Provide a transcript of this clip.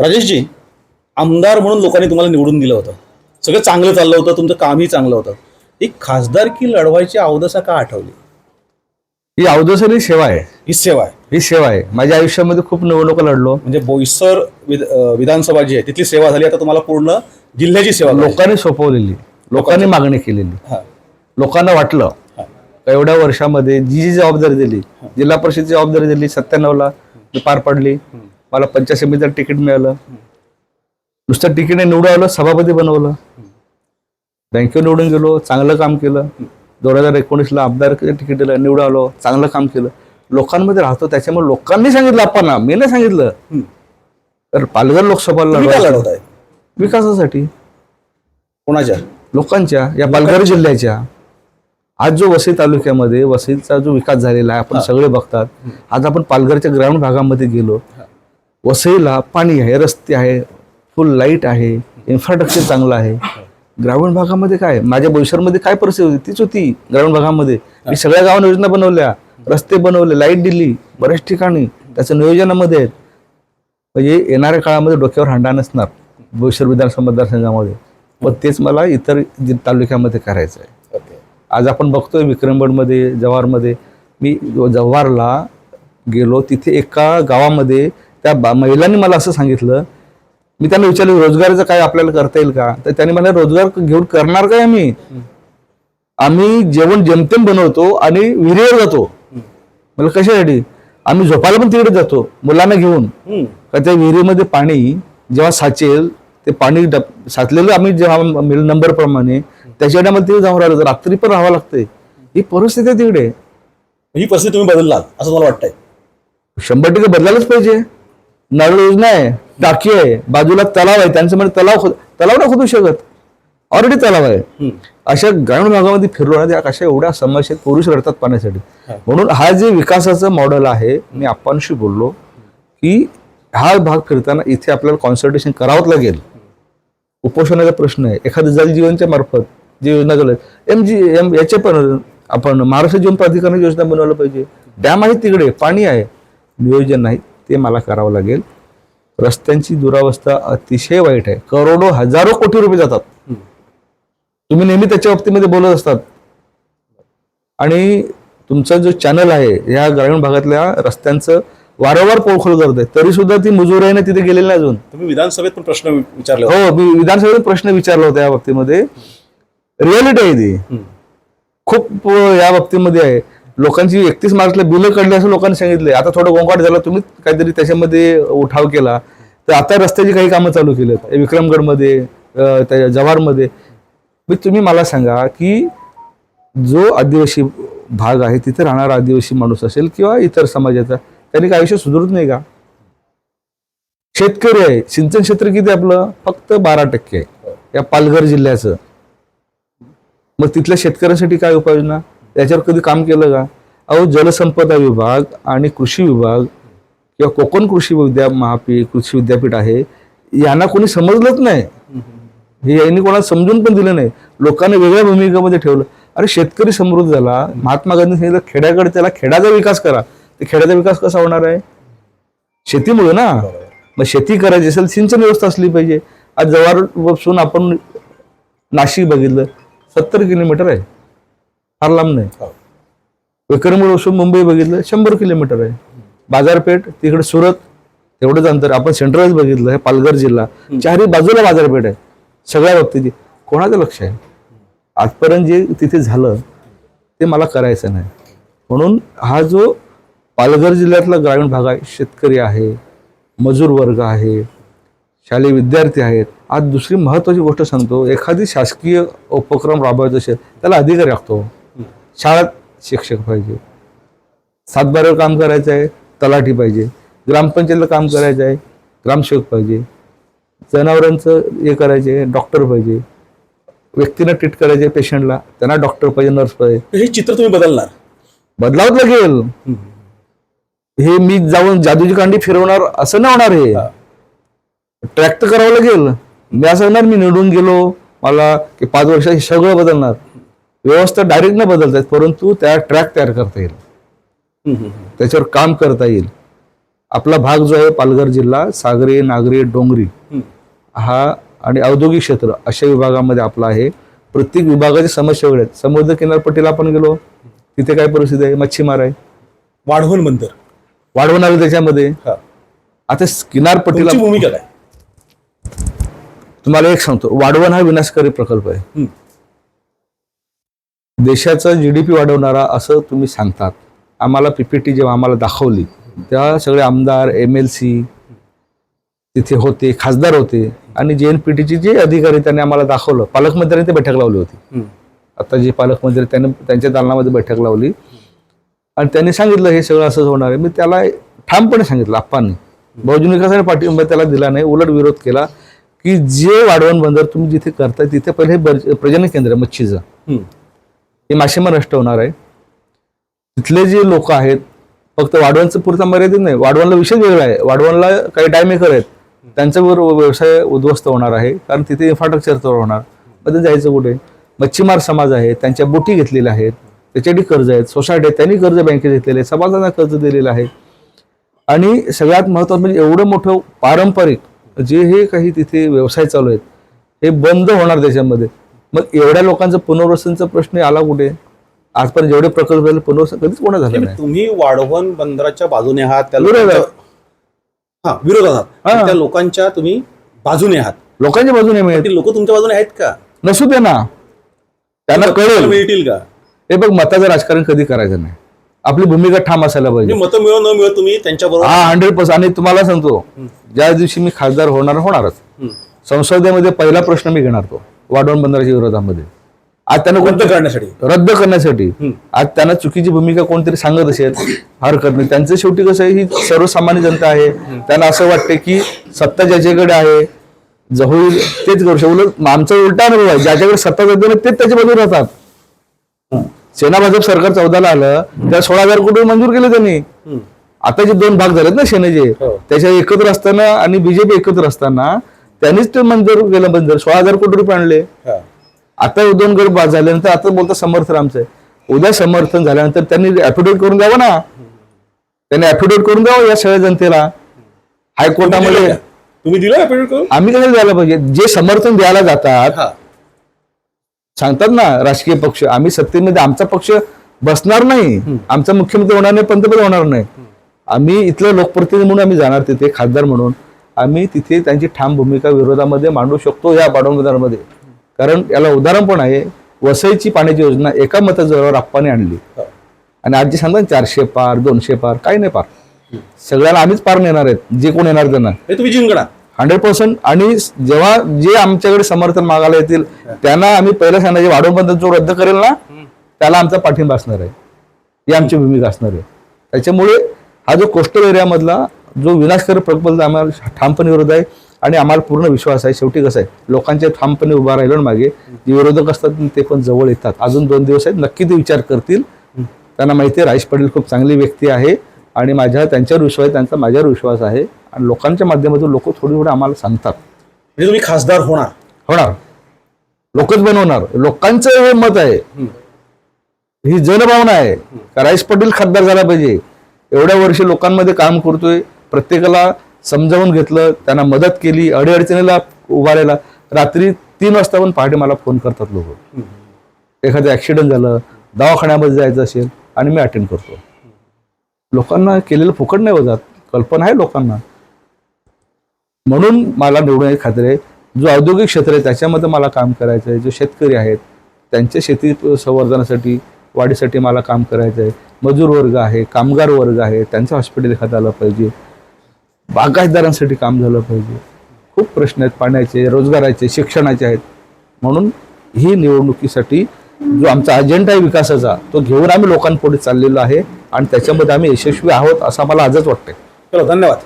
राजेशजी आमदार म्हणून लोकांनी तुम्हाला निवडून दिलं होतं. सगळं चांगलं चाललं होतं तुमचं कामही चांगलं होतं. ही खासदारकी लढवायची अवदसा का आठवली? ही अवधसरी सेवा आहे. ही सेवा आहे. ही सेवा आहे. माझ्या आयुष्यामध्ये खूप निवडणुका लढलो. म्हणजे बोईसर विध अं, विधानसभा जी आहे तिथली सेवा झाली. आता तुम्हाला पूर्ण जिल्ह्याची सेवा. लोकांनी सोपवलेली. लोकांनी मागणी केलेली. हा, लोकांना वाटलं हा. का एवढ्या वर्षामध्ये जी जी जबाबदारी दिली जिल्हा परिषदची जबाबदारी दिली सत्त्याण्णवला मी पार पडली. मला पंचायत समितीचं तिकीट मिळालं. नुसतं तिकीट निवडून आलं सभापती बनवलं. बँकेवर निवडून गेलो चांगलं काम केलं. दोन हजार एकोणीसला आमदार तिकीट दिलं निवडून आलो चांगलं काम केलं. लोकांमध्ये राहतो त्याच्यामुळे लोकांनी सांगितलं आपण मी नाही सांगितलं. तर पालघर लोकसभा. लढवत आहे? विकासासाठी. कोणाच्या? लोकांच्या या पालघर जिल्ह्याच्या. आज जो वसई तालुक्यामध्ये वसईचा जो विकास झालेला आहे आपण सगळे बघतात. आज आपण पालघरच्या ग्रामीण भागामध्ये गेलो. वसईला पाणी आहे रस्ते आहे फुल लाइट आहे इन्फ्रास्ट्रक्चर चांगलं आहे. ग्रामीण भागामध्ये काय? माझ्या बोईसरमध्ये काय परिस्थिती होती? तीच होती ग्रामीण भागामध्ये. मी सगळ्या गावांना योजना बनवल्या रस्ते बनवले लाइट दिली बऱ्याच ठिकाणी. त्याचं नियोजनामध्ये म्हणजे येणाऱ्या काळामध्ये डोक्यावर हांडा नसणार बोईसर विधानसभा मतदारसंघामध्ये. पण तेच मला इतर तालुक्यामध्ये करायचं आहे. आज आपण बघतोय विक्रमगडमध्ये जव्हारमध्ये. मी जव्हारला गेलो तिथे एका गावामध्ये त्या बा- महिलांनी मला असं सांगितलं मी त्यांना विचारलं रोजगाराचं काय आपल्याला करता येईल का? तर त्यांनी मला रोजगार घेऊन करणार काय आम्ही? आम्ही जेवण जेमतेम बनवतो आणि विहिरीवर जातो. मला कशासाठी? आम्ही झोपायला पण तिकडे जातो मुलांना घेऊन. का त्या विहिरीमध्ये पाणी जेव्हा साचेल ते पाणी साचलेलं आम्ही जेव्हा नंबर प्रमाणे त्याच्याकडे आम्हाला तिथे जाऊन राहिलं. रात्री पण राहावं लागतंय. ही परिस्थिती तिकडे. ही परिस्थिती तुम्ही बदललात असं मला वाटतंय? शंभर टक्के बदलायलाच पाहिजे. नळ योजना आहे टाकी आहे बाजूला तलाव आहे त्यांचं म्हणजे तलाव खोद तलाव नाही खोदू शकत. ऑलरेडी तलाव आहे. अशा ग्रामीण भागामध्ये फिरलो ना त्या अशा एवढ्या समस्या पुरुष रडतात पाण्यासाठी. म्हणून हा जे विकासाचं मॉडेल आहे मी आप्पांशी बोललो की हा भाग फिरताना इथे आपल्याला कॉन्सल्टेशन करावंच लागेल. उपोषणाचा प्रश्न आहे. एखाद्या जल जीवनच्या मार्फत जी योजना चालत एम जी एम याचे पण आपण महाराष्ट्र जीवन प्राधिकरणाची योजना बनवलं पाहिजे. डॅम आहे तिकडे पाणी आहे. नियोजन नाही ते मला करावं लागेल. रस्त्यांची दुरावस्था अतिशय वाईट आहे. करोडो हजारो कोटी रुपये जातात. तुम्ही नेहमी त्याच्या बाबतीमध्ये बोलत असतात. आणि तुमचा जो चॅनल आहे या ग्रामीण भागातल्या रस्त्यांचं वारंवार पोळखोल करत आहे. तरी सुद्धा ती मुजोर आहे ना तिथे गेलेली नाही अजून. तुम्ही विधानसभेत पण प्रश्न विचारले. हो मी विधानसभेत प्रश्न विचारला होता या बाबतीमध्ये. रियालिटी आहे ती. खूप या बाबतीमध्ये आहे. लोकांची एकतीस मार्चला बिलं काढली असं लोकांनी सांगितले आता थोडं गोंगाट झाला तुम्ही काहीतरी त्याच्यामध्ये उठाव केला. तर आता रस्त्याची काही कामं चालू केलेत. विक्रमगडमध्ये त्या जव्हारमध्ये. मी तुम्ही मला सांगा की जो आदिवासी भाग आहे तिथे राहणारा आदिवासी माणूस असेल किंवा इतर समाजाचा त्यांनी काय आयुष्य सुधारत नाही का? शेतकरी आहे. सिंचन क्षेत्र किती आपलं? फक्त बारा टक्के आहे. या पालघर जिल्ह्याचं. मग तिथल्या शेतकऱ्यांसाठी काय उपाययोजना? याच्यावर कधी काम केलं का? अहो जलसंपदा विभाग आणि कृषी विभाग किंवा कोकण कृषी विद्या महापीठ कृषी विद्यापीठ आहे यांना कोणी समजलंच नाही. हे यांनी कोणाला समजून पण दिलं नाही. लोकांनी वेगळ्या भूमिकेमध्ये ठेवलं. अरे शेतकरी समृद्ध झाला. महात्मा गांधी सांगितलं खेड्याकडे त्याला खेड्याचा विकास करा. ते खेड्याचा विकास कसा होणार आहे? शेतीमुळे ना? मग शेती करायची असेल सिंचन व्यवस्था असली पाहिजे. आज जवळ बसून आपण नाशिक बघितलं सत्तर किलोमीटर आहे. फार लांब नाही. हो. विक्रमगड बसून मुंबई बघितलं शंभर किलोमीटर आहे. बाजारपेठ तिकडे सुरत तेवढंच अंतर. आपण सेंट्रलच बघितलं हे पालघर जिल्हा. चारही बाजूला बाजारपेठ आहे. सगळ्या बाबतीत कोणाचं लक्ष आहे? आजपर्यंत जे तिथे झालं ते मला करायचं नाही. म्हणून हा जो पालघर जिल्ह्यातला ग्रामीण भाग आहे शेतकरी आहे मजूर वर्ग आहे शालेय विद्यार्थी आहेत आज दुसरी महत्वाची गोष्ट सांगतो एखादी शासकीय उपक्रम राबवायचा असेल त्याला अधिकारी लागतो शाळेत शिक्षक पाहिजे. सातबाऱ्यावर काम करायचं आहे तलाठी पाहिजे. ग्रामपंचायतीला काम करायचं आहे ग्रामसेवक पाहिजे. जनावरांचं हे करायचे डॉक्टर पाहिजे. व्यक्तीनं ट्रीट करायचे पेशंटला त्यांना डॉक्टर पाहिजे नर्स पाहिजे. हे चित्र तुम्ही बदलणार. बदलावं लागेल. हे मी जाऊन जादूची कांडी फिरवणार असं नाही होणार हे. ट्रॅक तर करावं लागेल. मी असं म्हणणार मी निवडून गेलो मला की पाच वर्षात सगळं बदलणार. व्यवस्था डायरेक्ट न बदलता येत परंतु त्या ट्रॅक तयार करता येईल. त्याच्यावर काम करता येईल. आपला भाग जो आहे पालघर जिल्हा सागरी नागरी डोंगरी हं. आणि औद्योगिक क्षेत्र अशा विभागामध्ये आपला आहे. प्रत्येक विभागाची समस्या वेगळ्या आहेत. समुद्र किनारपट्टीला आपण गेलो तिथे काय परिस्थिती आहे? मच्छीमार आहे. वाढवण बंदर. वाढवून आलं त्याच्यामध्ये. आता किनारपट्टीला भूमिका काय? तुम्हाला एक सांगतो. वाढवण हा विनाशकारी प्रकल्प आहे. देशाचा जीडीपी वाढवणारा असं तुम्ही सांगतात. आम्हाला पीपीटी जेव्हा आम्हाला दाखवली तेव्हा सगळे आमदार एम एल सी तिथे होते खासदार होते आणि जे एन पी टीचे जे अधिकारी त्यांनी आम्हाला दाखवलं पालकमंत्र्यांनी ते बैठक लावली होती. आता जे पालकमंत्री त्यांनी त्यांच्या दालनामध्ये बैठक लावली. आणि त्यांनी सांगितलं हे सगळं असंच होणार आहे. मी त्याला ठामपणे सांगितलं आप्पांनी. बहुजन विकासाने पाठिंबा त्याला दिला नाही उलट विरोध केला की जे वाढवण बंदर तुम्ही जिथे करताय तिथे पहिले प्रजनन केंद्र मच्छीचं. हे मासेमार नष्ट होणार आहे. तिथले जे लोक आहेत फक्त वाढवणचं पुरता मर्यादित नाही. वाढवणला विषय वेगळा आहे. वाढवणला काही टायमेकर आहेत. त्यांच्यावर व्यवसाय उद्ध्वस्त होणार आहे. कारण तिथे इन्फ्रास्ट्रक्चर तर होणार. मग ते जायचं कुठे? मच्छीमार समाज आहे. त्यांच्या बोटी घेतलेल्या आहेत. त्याच्यासाठी कर्ज आहेत. सोसायटी आहेत त्यांनी कर्ज बँकेत घेतलेले आहे समाजांना कर्ज दिलेलं आहे. आणि सगळ्यात महत्त्वाचं म्हणजे एवढं मोठं पारंपरिक जे हे काही तिथे व्यवसाय चालू आहेत हे बंद होणार त्याच्यामध्ये. मग एवढ्या लोकांचं पुनर्वसनचा प्रश्न आला कुठे? आजपर्यंत जेवढे प्रकल्प झाले पुनर्वसन कधीच कोणा झालं नाही. तुम्ही वाढवण बंदराच्या बाजूने आहात त्या हा विरोधात आहात. त्या लोकांच्या तुम्ही बाजूने आहात. लोकांच्या बाजूने लोक तुमच्या बाजूने आहेत का? नसू दे ना. त्यांना कळेल. मिळतील का? हे बघ मताचं राजकारण कधी करायचं नाही. आपली भूमिका ठाम असायला पाहिजे. म्हणजे मतं मिळो न मिळो तुम्ही त्यांच्या बरोबर हा हंड्रेड पर्सेंट आणि तुम्हाला सांगतो ज्या दिवशी मी खासदार होणार होणारच. संसदेमध्ये पहिला प्रश्न मी घेणार तो. वाढवण बंदराच्या विरोधामध्ये. आज त्यांना रद्द करण्यासाठी. रद्द करण्यासाठी. आज त्यांना चुकीची भूमिका कोणतरी सांगत असेल हरकत नाही. त्यांचं शेवटी कसं आहे ही सर्वसामान्य जनता आहे. त्यांना असं वाटते की सत्ता ज्याच्याकडे आहे जो होईल तेच करू शकतो. आमचा उलटा अनुभव आहे. ज्याच्याकडे सत्ता जाते तेच त्याच्या बाजूने राहतात. सेना भाजप सरकार चौदाला आलं त्या सोळा हजार कोटी मंजूर केले त्यांनी. आता जे दोन भाग झालेत ना सेनेचे हो. त्याच्या एकत्र असताना आणि बीजेपी एकत्र असताना त्यांनीच ते मंजूर केलं बंदर सोळा हजार कोटी रुपये आणले. आता दोन गट बाद झाल्यानंतर आता बोलता समर्थन आमचं आहे. उद्या समर्थन झाल्यानंतर त्यांनी ऍफिडेविट करून द्यावं ना. त्यांनी ऍफिडेविट करून द्यावं या सगळ्या जनतेला. हायकोर्टामध्ये? तुम्ही दिलं आम्ही कसं द्यायला पाहिजे? जे समर्थन द्यायला जातात हा. सांगतात ना राजकीय पक्ष. आम्ही सत्तेमध्ये आमचा पक्ष बसणार नाही. आमचा मुख्यमंत्री होणार नाही पंतप्रधान होणार नाही. आम्ही इथलं लोकप्रतिनिधी म्हणून आम्ही जाणार तिथे खासदार म्हणून. आम्ही तिथे त्यांची ठाम भूमिका विरोधामध्ये मांडू शकतो या पाडवमध्ये कारण याला उदाहरण पण आहे वसईची पाण्याची योजना एका मताजोरावर आप्पाने आणली. आणि आज जे सांगतात ना, चारशे पार दोनशे पार काही नाही पार. सगळ्याला आम्हीच पार नेणार आहेत जे कोण येणार त्यांना. हे तुम्ही जिंकणार हंड्रेड पर्सेंट. आणि जेव्हा जे आमच्याकडे समर्थन मागायला येतील त्यांना आम्ही पहिलं सांगणार वाढवून जो रद्द करेल ना त्याला आमचा पाठिंबा असणार आहे. ही आमची भूमिका असणार आहे. त्याच्यामुळे हा जो कोस्टल एरियामधला जो विनाशकारी प्रकल्प आम्हाला ठामपणे विरोध आहे आणि आम्हाला पूर्ण विश्वास आहे. शेवटी कसं आहे लोकांच्या ठामपणे उभा राहिलं ना मागे जे विरोधक असतात ते पण जवळ येतात. अजून दोन दिवस आहेत नक्की ते विचार करतील. त्यांना माहिती आहे राजेश पाटील खूप चांगली व्यक्ती आहे आणि माझ्या त्यांच्यावर विश्वास आहे त्यांचा माझ्यावर विश्वास आहे. आणि लोकांच्या माध्यमातून लोक थोडी थोडी आम्हाला सांगतात. म्हणजे तुम्ही खासदार होणार. होणार. लोकच बनवणार. लोकांचं हे मत आहे. ही जनभावना आहे. का राजेश पाटील खासदार झाला पाहिजे. एवढ्या वर्ष लोकांमध्ये काम करतोय. प्रत्येकाला समजावून घेतलं त्यांना मदत केली अडीअडचणीला उभारायला. रात्री तीन वाजता पण पहाटे मला फोन करतात लोक. एखादं ऍक्सिडेंट झालं दवाखान्यामध्ये जायचं असेल आणि मी अटेंड करतो. लोकांना केलेलं फुकट नाही वजात कल्पना आहे लोकांना. म्हणून मला निवडून एक खात्री आहे जो औद्योगिक क्षेत्र आहे त्याच्यामध्ये मला काम करायचं आहे जो शेतकरी आहेत त्यांच्या शेती संवर्धनासाठी वाढीसाठी मला काम करायचं आहे. मजूर वर्ग आहे कामगार वर्ग आहे त्यांचं हॉस्पिटल एखादं आलं पाहिजे. बागायतदारांसाठी काम झालं पाहिजे. खूप प्रश्न आहेत पाण्याचे रोजगाराचे शिक्षणाचे आहेत. म्हणून ही निवडणुकीसाठी जो आमचा अजेंडा आहे विकासाचा तो घेऊन आम्ही लोकांपुढे चाललेलो आहे आणि त्याच्यामध्ये आम्ही यशस्वी आहोत असं मला आजच वाटतंय. चलो धन्यवाद.